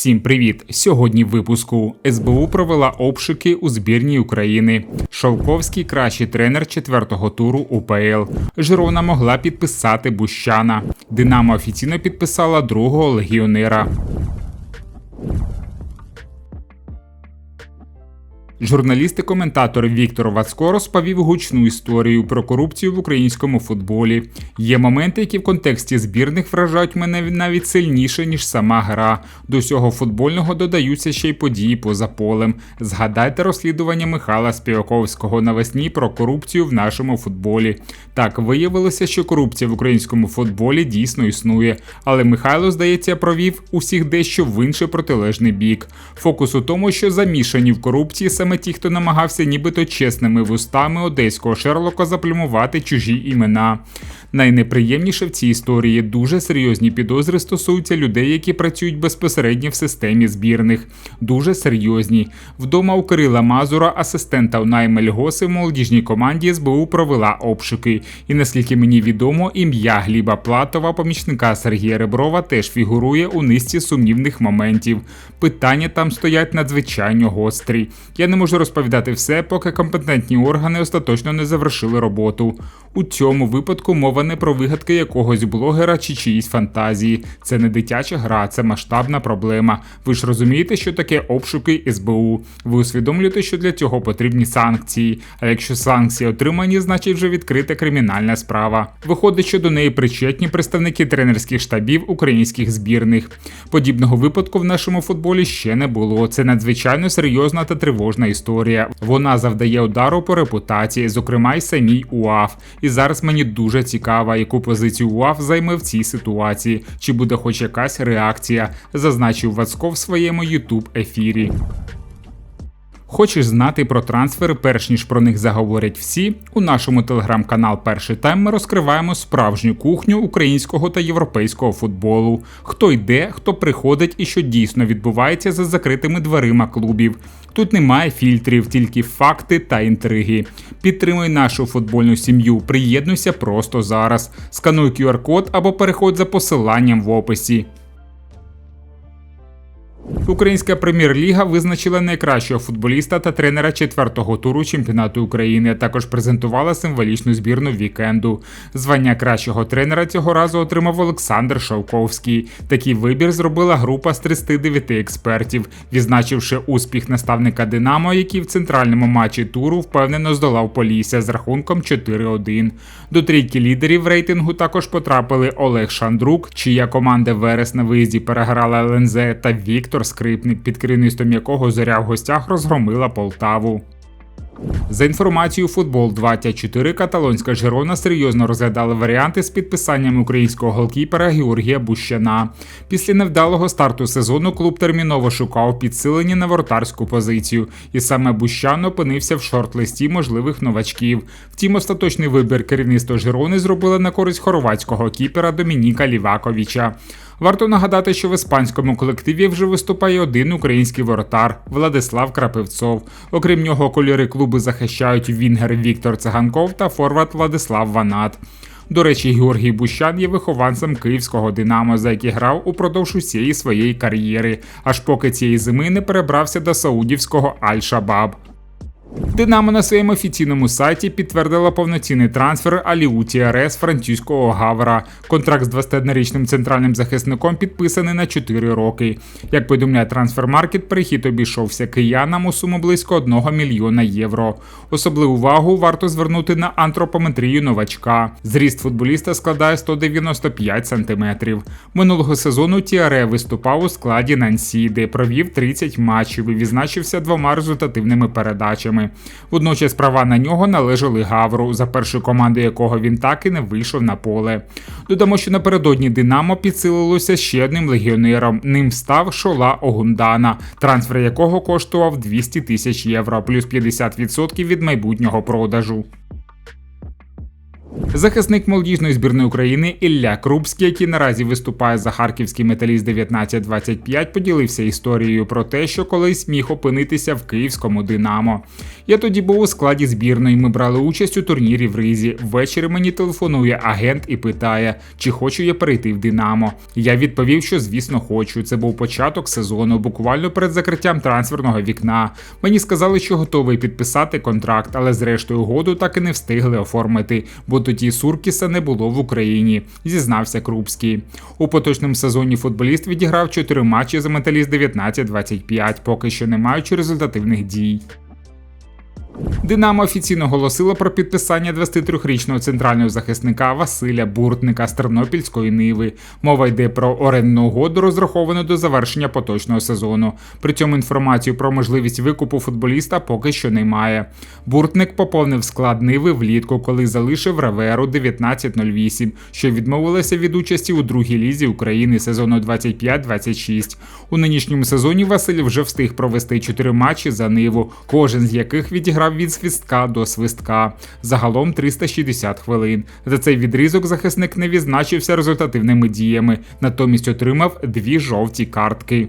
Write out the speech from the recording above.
Всім привіт! Сьогодні в випуску СБУ провела обшуки у збірній України. Шовковський кращий тренер четвертого туру УПЛ. Жирона могла підписати Бущана. Динамо офіційно підписала другого легіонера. Журналіст і коментатор Віктор Вацко розповів гучну історію про корупцію в українському футболі. Є моменти, які в контексті збірних вражають мене навіть сильніше ніж сама гра. До всього футбольного додаються ще й події поза полем. Згадайте розслідування Михайла Співаковського навесні про корупцію в нашому футболі. Так виявилося, що корупція в українському футболі дійсно існує, але Михайло, здається, провів усіх дещо в інший протилежний бік. Фокус у тому, що замішані в корупції саме ті, хто намагався нібито чесними вустами одеського Шерлока заплюмувати чужі імена. Найнеприємніше в цій історії дуже серйозні підозри стосуються людей, які працюють безпосередньо в системі збірних. Дуже серйозні. Вдома у Кирила Мазура, асистента у Наймель Госи в молодіжній команді СБУ провела обшуки. І наскільки мені відомо, ім'я Гліба Платова, помічника Сергія Реброва, теж фігурує у низці сумнівних моментів. Питання там стоять надзвичайно гострі. Я не можу розповідати все, поки компетентні органи остаточно не завершили роботу. У цьому випадку мова не про вигадки якогось блогера чи чиїсь фантазії. Це не дитяча гра, це масштабна проблема. Ви ж розумієте, що таке обшуки СБУ. Ви усвідомлюєте, що для цього потрібні санкції. А якщо санкції отримані, значить вже відкрита кримінальна справа. Виходить, що до неї причетні представники тренерських штабів українських збірних. Подібного випадку в нашому футболі ще не було. Це надзвичайно серйозна та тривожна історія. Вона завдає удару по репутації, зокрема й самій УАФ. І зараз мені дуже цікаво, яку позицію УАФ займе в цій ситуації, чи буде хоч якась реакція, зазначив Вацко в своєму ютуб ефірі. Хочеш знати про трансфери, перш ніж про них заговорять всі, у нашому телеграм-канал Перший тайм ми розкриваємо справжню кухню українського та європейського футболу. Хто йде, хто приходить і що дійсно відбувається за закритими дверима клубів. Тут немає фільтрів, тільки факти та інтриги. Підтримуй нашу футбольну сім'ю, приєднуйся просто зараз. Скануй QR-код або переходь за посиланням в описі. Українська прем'єр-ліга визначила найкращого футболіста та тренера четвертого туру чемпіонату України. Також презентувала символічну збірну вікенду. Звання кращого тренера цього разу отримав Олександр Шовковський. Такий вибір зробила група з 39 експертів, відзначивши успіх наставника Динамо, який в центральному матчі туру впевнено здолав Полісся з рахунком 4-1. До трійки лідерів рейтингу також потрапили Олег Шандрук, чия команда Верес на виїзді переграла ЛНЗ та Віктор Скрипник, під керівництвом якого зоря в гостях розгромила Полтаву. За інформацією футбол 24 каталонська Жирона серйозно розглядала варіанти з підписанням українського голкіпера Георгія Бущана. Після невдалого старту сезону клуб терміново шукав підсилення на вортарську позицію, і саме Бущан опинився в шорт-листі можливих новачків. Втім, остаточний вибір керівництва Жирони зробили на користь хорватського кіпера Домініка Ліваковича. Варто нагадати, що в іспанському колективі вже виступає один український воротар Владислав Крапивцов. Окрім нього, кольори клубу захищають Вінгер Віктор Циганков та форвард Владислав Ванат. До речі, Георгій Бущан є вихованцем київського Динамо, за який грав упродовж усієї своєї кар'єри, аж поки цієї зими не перебрався до саудівського Аль-Шабаб. Динамо на своєму офіційному сайті підтвердила повноцінний трансфер Аліуті РС французького Гавра. Контракт з 21-річним центральним захисником підписаний на 4 роки. Як повідомляє трансфермаркет, перехід обійшовся киянам у суму близько 1 мільйона євро. Особливу увагу варто звернути на антропометрію новачка. Зріст футболіста складає 195 сантиметрів. Минулого сезону Тіаре виступав у складі Нансі, де провів 30 матчів і відзначився двома результативними передачами. Водночас права на нього належали Гавру, за першою командою якого він так і не вийшов на поле. Додамо, що напередодні Динамо підсилилося ще одним легіонером. Ним став Шола Огундана, трансфер якого коштував 200 тисяч євро, плюс 50% від майбутнього продажу. Захисник молодіжної збірної України Ілля Крупський, який наразі виступає за харківський металіст 1925, поділився історією про те, що колись міг опинитися в київському Динамо. Я тоді був у складі збірної. Ми брали участь у турнірі в Ризі. Ввечері мені телефонує агент і питає, чи хочу я перейти в Динамо. Я відповів, що звісно хочу. Це був початок сезону, буквально перед закриттям трансферного вікна. Мені сказали, що готовий підписати контракт, але зрештою угоду так і не встигли оформити, бо тоді Суркіса не було в Україні, зізнався Крупський. У поточному сезоні футболіст відіграв 4 матчі за металіст 19-25, поки що не маючи результативних дій. Динамо офіційно оголосило про підписання 23-річного центрального захисника Василя Буртника з Тернопільської Ниви. Мова йде про орендну угоду, розраховану до завершення поточного сезону. При цьому інформацію про можливість викупу футболіста поки що немає. Буртник поповнив склад Ниви влітку, коли залишив Раверу 1908, що відмовилася від участі у другій лізі України сезону 25-26. У нинішньому сезоні Василь вже встиг провести 4 матчі за Ниву, кожен з яких відіграв від свістка до свистка. Загалом 360 хвилин. За цей відрізок захисник не відзначився результативними діями, натомість отримав дві жовті картки.